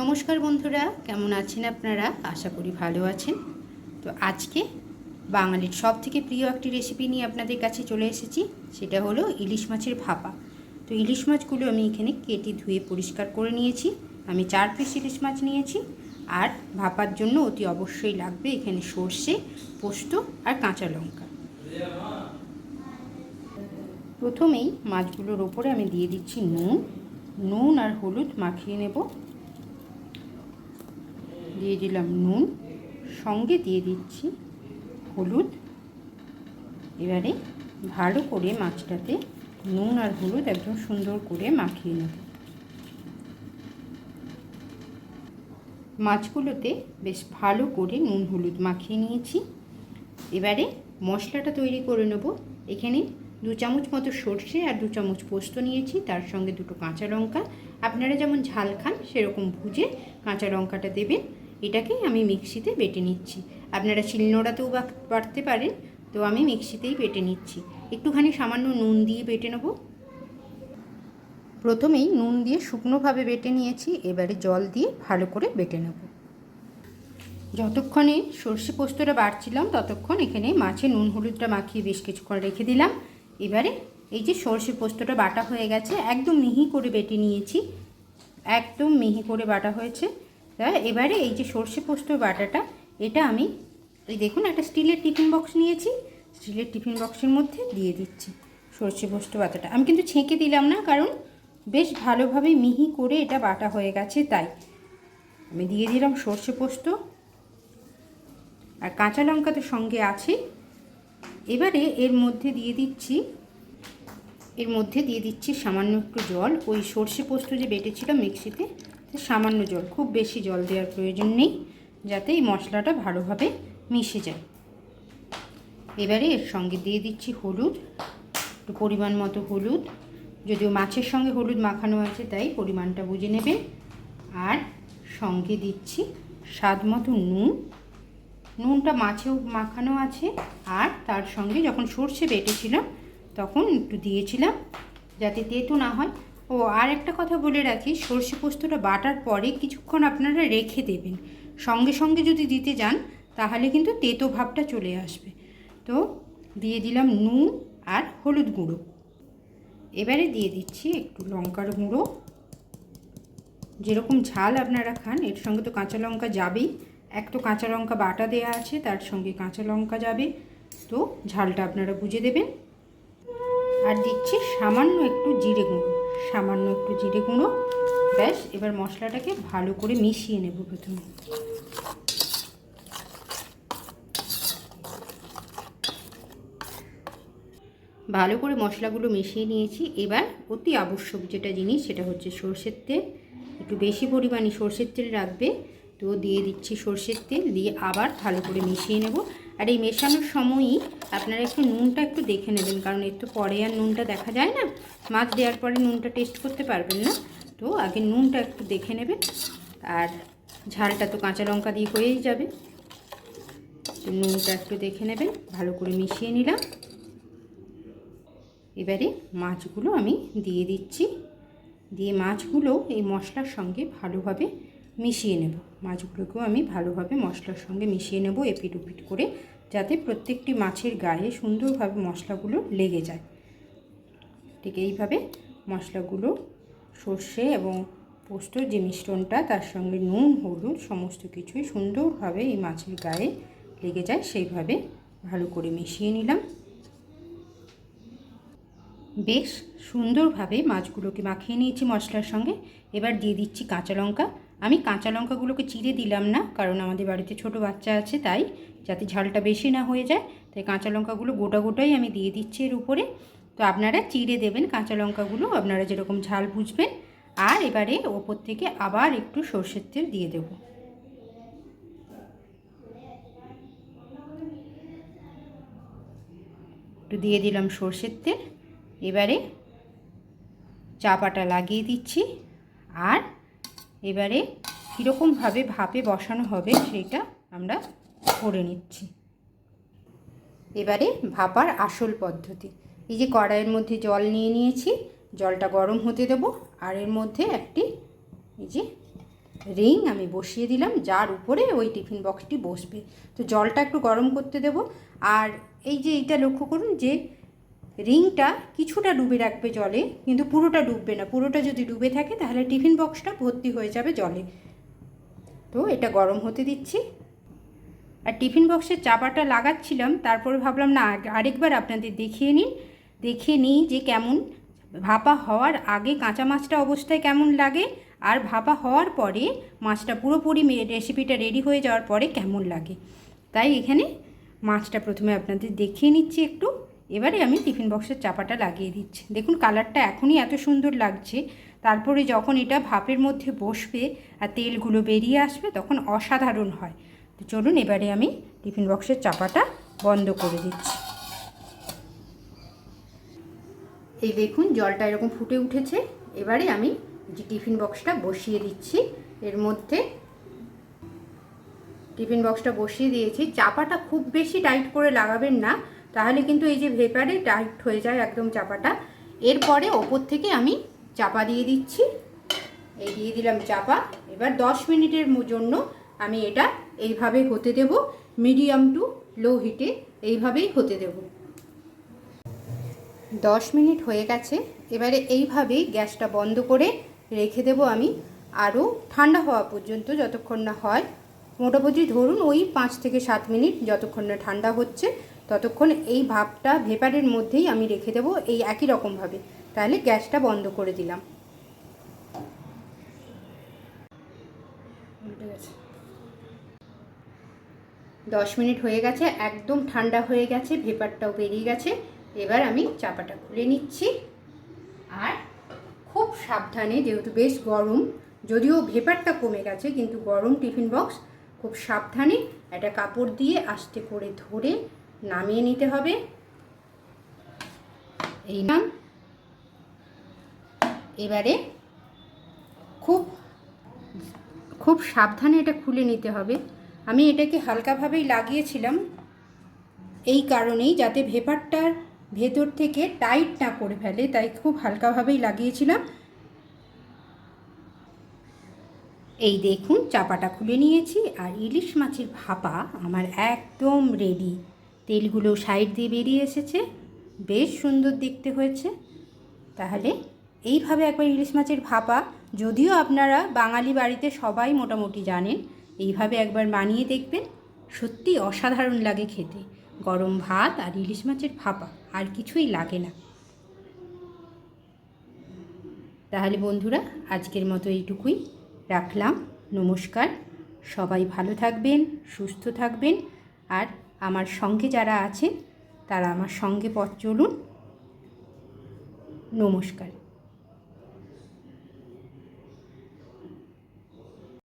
নমস্কার বন্ধুরা, কেমন আছেন আপনারা? আশা করি ভালো আছেন। তো আজকে বাঙালির সব থেকে প্রিয় একটি রেসিপি নিয়ে আপনাদের কাছে চলে এসেছি, সেটা হলো ইলিশ মাছের ভাপা। তো ইলিশ মাছগুলো আমি এখানে কেটে ধুয়ে পরিষ্কার করে নিয়েছি। আমি চার পিস ইলিশ মাছ নিয়েছি, আর ভাপার জন্য অতি অবশ্যই লাগবে এখানে সর্ষে, পোস্ত, আর কাঁচা লঙ্কা। প্রথমেই মাছগুলোর ওপরে আমি দিয়ে দিচ্ছি নুন। নুন আর হলুদ মাখিয়ে নেব। দিয়ে দিলাম নুন, সঙ্গে দিয়ে দিচ্ছি হলুদ। এবারে ভালো করে মাছটাতে নুন আর হলুদ একদম সুন্দর করে মাখিয়ে নেব। মাছগুলোতে বেশ ভালো করে নুন হলুদ মাখিয়ে নিয়েছি। এবারে মশলাটা তৈরি করে নেব। এখানে দু চামচ মতো সর্ষে আর দু চামচ পোস্ত নিয়েছি, তার সঙ্গে দুটো কাঁচা লঙ্কা। আপনারা যেমন ঝাল খান, সেরকম ভুজে কাঁচা লঙ্কাটা দেবেন। এটাকেই আমি মিক্সিতে বেটে নিচ্ছি। আপনারা শিলনোড়াতেও বাটতে পারেন, তো আমি মিক্সিতেই বেটে নিচ্ছি। একটুখানি সামান্য নুন দিয়ে বেটে নেব। প্রথমেই নুন দিয়ে শুকনোভাবে বেটে নিয়েছি, এবারে জল দিয়ে ভালো করে বেটে নেব। যতক্ষণে সর্ষে পোস্তটা বাড়ছিলাম, ততক্ষণ এখানে মাছে নুন হলুদটা মাখিয়ে বেশ কিছুক্ষণ রেখে দিলাম। এবারে এই যে সর্ষে পোস্তটা বাটা হয়ে গেছে, একদম মিহি করে বেটে নিয়েছি। একদম মিহি করে বাটা হয়েছে। এবারে এই যে সর্ষে পোস্ত বাটাটা, এটা আমি এই দেখুন একটা স্টিলের টিফিন বক্স নিয়েছি। স্টিলের টিফিন বক্সের মধ্যে দিয়ে দিচ্ছি সর্ষে পোস্ত বাটাটা। আমি কিন্তু ছেঁকে দিলাম না, কারণ বেশ ভালোভাবে মিহি করে এটা বাটা হয়ে গেছে, তাই। আমি দিয়ে দিলাম সর্ষে পোস্ত। আর কাঁচা লঙ্কা তো সঙ্গে আছে। এবারে এর মধ্যে দিয়ে দিচ্ছি, এর মধ্যে দিয়ে দিচ্ছি সামান্য একটু জল। ওই সর্ষে পোস্ত যে বেটেছিলাম মিক্সিতে সামান্য জল, খুব বেশি জল দেওয়ার প্রয়োজন নেই, যাতে এই মশলাটা ভালোভাবে মিশে যায়। এবারে এর সঙ্গে দিয়ে দিচ্ছি হলুদ, একটু পরিমাণ মতো হলুদ। যদিও মাছের সঙ্গে হলুদ মাখানো আছে, তাই পরিমাণটা বুঝে নেবে। আর সঙ্গে দিচ্ছি স্বাদ মতো নুন। নুনটা মাছেও মাখানো আছে, আর তার সঙ্গে যখন সর্ষে বেটেছিলাম, তখন একটু দিয়েছিলাম, যাতে তেতো না হয়। ও আর একটা কথা বলে রাখি, সর্ষে পোস্তটা বাটার পরে কিছুক্ষণ আপনারা রেখে দেবেন। সঙ্গে সঙ্গে যদি দিতে যান, তাহলে কিন্তু তেতো ভাবটা চলে আসবে। তো, দিয়ে দিলাম নুন আর হলুদ গুঁড়ো। এবারে দিয়ে দিচ্ছি একটু লঙ্কার গুঁড়ো। যেরকম ঝাল আপনারা খান, এর সঙ্গে তো কাঁচা লঙ্কা যাবেই। এক তো কাঁচা লঙ্কা বাটা দেওয়া আছে, তার সঙ্গে কাঁচা লঙ্কা যাবে। তো, ঝালটা আপনারা বুঝে দেবেন। আর দিচ্ছি সামান্য একটু জিরে গুঁড়ো। সামান্য একটু জিরে গুঁড়ো। ব্যাস, এবার মশলাটাকে ভালো করে মিশিয়ে নেব প্রথমে। ভালো করে মশলাগুলো মিশিয়ে নিয়েছি। এবার অতি আবশ্যক যেটা জিনিস, সেটা হচ্ছে সর্ষের তেল। একটু বেশি পরিমাণে সর্ষের তেল রাখবে, তো দিয়ে দিচ্ছি সর্ষের তেল। দিয়ে আবার ভালো করে মিশিয়ে নেব। আর এই মেশানোর সময়ই আপনারা একটু নুনটা একটু দেখে নেবেন, কারণ তো পরে আর নুনটা দেখা যায় না। মাছ দেওয়ার পরে নুনটা টেস্ট করতে পারবেন না। তো আগে নুনটা একটু দেখে নেবেন। আর ঝালটা তো কাঁচা লঙ্কা দিয়ে হয়েই যাবে। তো নুনটা একটু দেখে নেবেন, ভালো করে মিশিয়ে নিলাম। এবারে মাছগুলো আমি দিয়ে দিচ্ছি। দিয়ে মাছগুলো এই মশলার সঙ্গে ভালোভাবে মিশিয়ে নেব। মাছগুলোকেও আমি ভালোভাবে মশলার সঙ্গে মিশিয়ে নেব এপিট উপিট করে, যাতে প্রত্যেকটি মাছের গায়ে সুন্দরভাবে মশলাগুলো লেগে যায়। ঠিক এইভাবে মশলাগুলো, সর্ষে এবং পোস্তর যে মিশ্রণটা, তার সঙ্গে নুন, হলুদ, সমস্ত কিছুই সুন্দরভাবে এই মাছের গায়ে লেগে যায়, সেইভাবে ভালো করে মিশিয়ে নিলাম। বেশ সুন্দরভাবে মাছগুলোকে মাখিয়ে নিয়েছি মশলার সঙ্গে। এবার দিয়ে দিচ্ছি কাঁচা লঙ্কা। আমি কাঁচা লঙ্কাগুলোকে চিড়ে দিলাম না, কারণ আমাদের বাড়িতে ছোট বাচ্চা আছে তাই, যাতে ঝালটা বেশি না হয়ে যায়। তাই কাঁচা লঙ্কাগুলো গোটা গোটাই আমি দিয়ে দিচ্ছি এর উপরে। তো আপনারা চিড়ে দেবেন কাঁচা লঙ্কাগুলো, আপনারা যেরকম ঝাল বুঝবেন। আর এবারে ওপর থেকে আবার একটু সর্ষের তেল দিয়ে দেব। একটু দিয়ে দিলাম সর্ষের তেল। এবারে চাপাটা লাগিয়ে দিচ্ছি। আর এবারে কীরকমভাবে ভাপে বসানো হবে সেটা আমরা করে নিচ্ছি। এবারে ভাপার আসল পদ্ধতি। এই যে কড়াইয়ের মধ্যে জল নিয়ে নিয়েছি, জলটা গরম হতে দেব, আর এর মধ্যে একটি এই যে রিং আমি বসিয়ে দিলাম, যার উপরে ওই টিফিন বক্সটি বসবে। তো জলটা একটু গরম করতে দেব, আর এই যে এইটা লক্ষ্য করুন যে রিংটা কিছুটা ডুবে রাখবে জলে, কিন্তু পুরোটা ডুববে না। পুরোটা যদি ডুবে থাকে, তাহলে টিফিন বক্সটা ভর্তি হয়ে যাবে জলে। তো এটা গরম হতে দিচ্ছি। আর টিফিন বক্সের চাপাটা লাগাচ্ছিলাম, তারপরে ভাবলাম, না আরেকবার আপনাদের দেখিয়ে নিন। দেখিয়ে নিই যে কেমন ভাপা হওয়ার আগে কাঁচা মাছটা অবস্থায় কেমন লাগে, আর ভাপা হওয়ার পরে মাছটা পুরোপুরি রেসিপিটা রেডি হয়ে যাওয়ার পরে কেমন লাগে। তাই এখানে মাছটা প্রথমে আপনাদের দেখিয়ে নিচ্ছি একটু। এবারে আমি টিফিন বক্সের চাপাটা লাগিয়ে দিচ্ছি। দেখুন, কালারটা এখনই এত সুন্দর লাগছে। তারপরে যখন এটা ভাপের মধ্যে বসবে আর তেলগুলো বেরিয়ে আসবে, তখন অসাধারণ হয়। তো চলুন, এবারে আমি টিফিন বক্সের চাপাটা বন্ধ করে দিচ্ছি। এই দেখুন, জলটা এরকম ফুটে উঠেছে। এবারে আমি যে টিফিন বক্সটা বসিয়ে দিচ্ছি। এর মধ্যে টিফিন বক্সটা বসিয়ে দিয়েছি। চাপাটা খুব বেশি টাইট করে লাগাবেন না। তাহলে কিন্তু এই যে ভেপারে টাইট হয়ে যায় একদম চাপাটা, এরপরে ওপর থেকে আমি চাপা দিয়ে দিচ্ছি। এই দিয়ে দিলাম চাপা। এবার দশ মিনিটের জন্য আমি এটা এইভাবে হতে দেব। মিডিয়াম টু লো হিটে এইভাবেই হতে দেব। দশ মিনিট হয়ে গেছে। এবারে এইভাবেই গ্যাসটা বন্ধ করে রেখে দেব আমি। আরও ঠান্ডা হওয়া পর্যন্ত যতক্ষণ না হয়। মোটামুটি ধরুন ওই পাঁচ থেকে সাত মিনিট যতক্ষণ না ঠান্ডা হচ্ছে। ততক্ষণ এই ভাপটা ভেপারের মধ্যেই আমি রেখে দেবো এই একই রকমভাবে। তাহলে গ্যাসটা বন্ধ করে দিলাম। দশ মিনিট হয়ে গেছে, একদম ঠান্ডা হয়ে গেছে, ভেপারটাও বেরিয়ে গেছে। এবার আমি চাপাটা খুলে নিচ্ছি। আর খুব সাবধানে, যেহেতু বেশ গরম, যদিও ভেপারটা কমে গেছে, কিন্তু গরম টিফিন বক্স খুব সাবধানে একটা কাপড় দিয়ে আস্তে করে ধরে নামিয়ে নিতে হবে। এই নাম এবারে খুব খুব সাবধানে এটা খুলে নিতে হবে। আমি এটাকে হালকাভাবেই লাগিয়েছিলাম। এই কারণেই যাতে ভেপারটার ভেতর থেকে টাইট না করে ফেলে, তাই খুব হালকাভাবেই লাগিয়েছিলাম। এই দেখুন, চাপাটা খুলে নিয়েছি, আর ইলিশ মাছের ভাপা আমার একদম রেডি তেলগুলো সাইড দিয়ে বেরিয়ে এসেছে। বেশ সুন্দর দেখতে হয়েছে। তাহলে এইভাবে একবার ইলিশ মাছের ভাপা, যদিও আপনারা বাঙালি বাড়িতে সবাই মোটামুটি জানেন, এইভাবে একবার বানিয়ে দেখবেন, সত্যি অসাধারণ লাগে খেতে। গরম ভাত আর ইলিশ মাছের ভাপা, আর কিছুই লাগে না। তাহলে বন্ধুরা, আজকের মতো এইটুকুই রাখলাম। নমস্কার। সবাই ভালো থাকবেন, সুস্থ থাকবেন, আর আমার সঙ্গে যারা আছেন তারা আমার সঙ্গে পথ চলুন। নমস্কার।